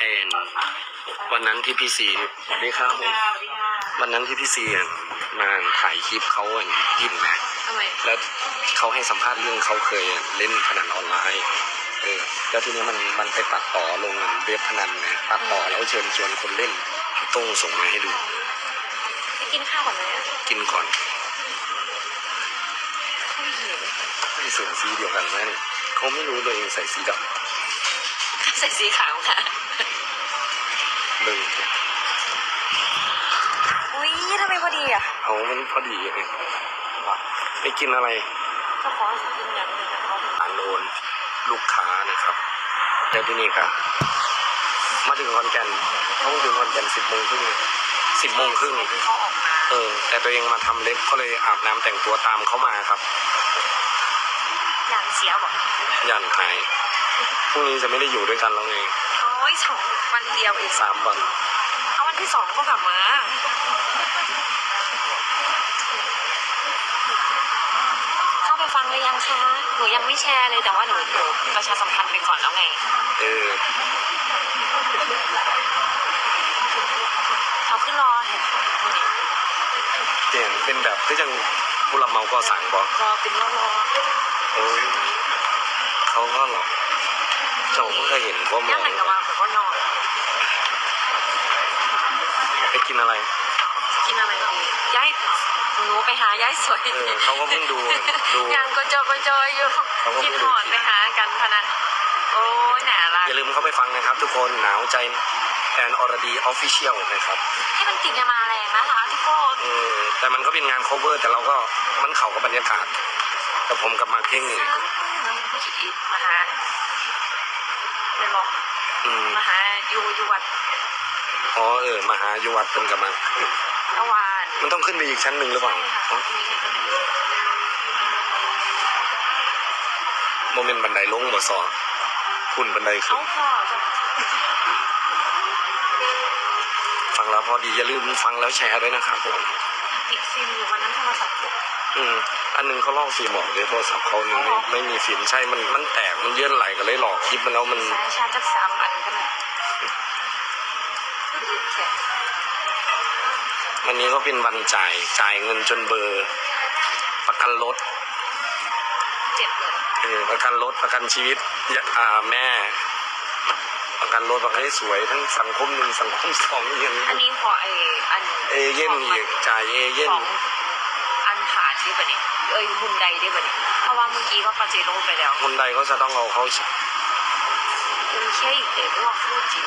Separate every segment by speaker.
Speaker 1: เอ็นวันนั้นที่พี่ซีสวัสดีครับผมวันนั้นที่พี่ซีอะมาถ่ายคลิปเขาอะกินนะ
Speaker 2: ทำไม
Speaker 1: แล้วเขาให้สัมภาษณ์เรื่องเขาเคยเล่นพนันออนไลน์เออแล้วทีนี้มันมันไปตัดต่อลงเว็บพนันนะตัดต่อแล้วเชิญชวนคนเล่นพี่โต้งส่งมาให้ดู
Speaker 2: ไปกินข้าวก่อนไหมอะ
Speaker 1: กินก่อน
Speaker 2: ไม่หิว
Speaker 1: ไม่เสียงสีเดียวกันนะนี่เขาไม่รู้ตัวเองใส่สีด
Speaker 2: ใส่สีขาวค่ะำ
Speaker 1: เบิ่ง
Speaker 2: อุ้ยทำไมพอดีอะ
Speaker 1: เอามันพอดีเองไปกินอะไร
Speaker 2: เจ้าของจะกินอย่างหนึงแต่เขาถึง
Speaker 1: อ่านโอนลูกค้านะครับแล้วที่นี่ครับมาถึงคอนแก่นเขาถึงคอนแก่นสิบโมงครึ่งสิบโมงครึ่ง
Speaker 2: ที่เขาออกมา
Speaker 1: เออ แต่ตัวเองมาทำเล็บก็เลยอาบน้ำแต่งตัวตามเขามาครับ
Speaker 2: อ ย่างเสียบอก
Speaker 1: ยันหายพรุ่งนี้จะไม่ได้อยู่ด้วยกันแล้วไง
Speaker 2: โอ้ยสองวันเดียวเอง
Speaker 1: สามวัน
Speaker 2: เอาวันที่สองก็กลับมาเข้าไปฟังเลยยังคะหนูยังไม่แชร์เลยแต่ว่าหนูหนูประชาสัมพันธ์ไปก่อนแล้วไง
Speaker 1: เออ
Speaker 2: เอาขึ้นรอเห็นดูดิ
Speaker 1: เจ๋งเป็นแบบที่จังผู้รับเหมาก็สั่งบอก
Speaker 2: รอเป็นรอรอ
Speaker 1: เออเขาก็หรอกเจ้าก็เคยเห็นว่าหม
Speaker 2: ย่า
Speaker 1: อง
Speaker 2: ไหนกับวางแบบว่านอน
Speaker 1: ไปกินอะไร
Speaker 2: กินอะไรดีย้ายหนูไปหาย้ายสวย
Speaker 1: เออเขาก็เพิ่งดูดู
Speaker 2: ยังก็จอก็จอยอยู่
Speaker 1: เขาก็เพิ่
Speaker 2: กิ
Speaker 1: ง
Speaker 2: น
Speaker 1: ดู
Speaker 2: หอดไปหากันพะนะโอ้ยหนาละ
Speaker 1: อย่าลืมเข้าไปฟังนะครับ ทุกคนหนาวใจแอนอรดีออฟฟิเชียลนะครับ
Speaker 2: ให้มันติดกันมาแรงนะคะทุกคน
Speaker 1: เออแต่มันก็เป็นงาน cover แต่เราก็มันเข้ากับบรรยากาศ แต่ผมกับมาเพ่งนี่
Speaker 2: ผู้จิตมาหาไม่บอก
Speaker 1: อืม
Speaker 2: มาหาอยู่อยู่วัด
Speaker 1: อ๋อเออมาหาอยู่วัดเป็นกับมา
Speaker 2: ตะวาน
Speaker 1: มันต้องขึ้นไปอีกชั้นหนึ่งหรือเปล่า
Speaker 2: ใช่ค่ะ
Speaker 1: อ๋อโมเมนต์บันไดลงบ่สอขึ้นบันไดขึ้
Speaker 2: เอา
Speaker 1: น
Speaker 2: พ่อจะ
Speaker 1: ฟังแล้วพอดีอย่าลืมฟังแล้วแชร์ด้วยนะครับผม
Speaker 2: ติดซิมอยู่วันนั้นโทรศัพท์ตก
Speaker 1: อืมอันหนึงเขาลอกฟิล์มออกเลยโทรศัพท์เขาหนึ่งไม่ไม่มีฟิล์มใช่มันมันแตกมันเยื่อนไหลก็เลยหลอกคลิปมันแล้วมัน
Speaker 2: สายชาร์จจักสามอันก็ได้แค่
Speaker 1: วันนี้ก็เป็นวันจ่ายจ่ายเงินจนเบอร์ประกันรถ
Speaker 2: เจ็บเลย
Speaker 1: เออประกันรถประกันชีวิตยะอ่าแม่ ประกันรถประกันให้สวยทั้งสังคมหนึ่งสังคมสองอย่างนี้
Speaker 2: อันนี้พอไออัน
Speaker 1: เอเย่นอีกจ่ายเอเย่น
Speaker 2: ของอันผ่าน ได้ปะเนี่ยเอ้ยมุมใดได้ปะเนี่ยเพราะว่าเมื่อกี้ก็ปาเจโร่ไปแล้ว
Speaker 1: คนใดก็จะต้องเอาเขา
Speaker 2: มันแค่อีกเลยว่าฟูจิ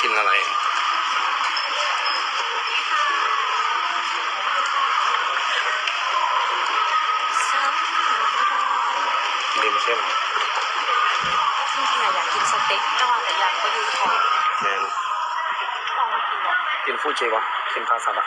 Speaker 1: กินอะไร
Speaker 2: ซ้ำ
Speaker 1: เลียมเข้ม
Speaker 2: จริงๆอะอยากกินสเต็กแต่ว่าแต่ยังก็อยูท้อง
Speaker 1: แมน
Speaker 2: ลองมากินหรอ
Speaker 1: กินฟูจิวะกินปลาสลัด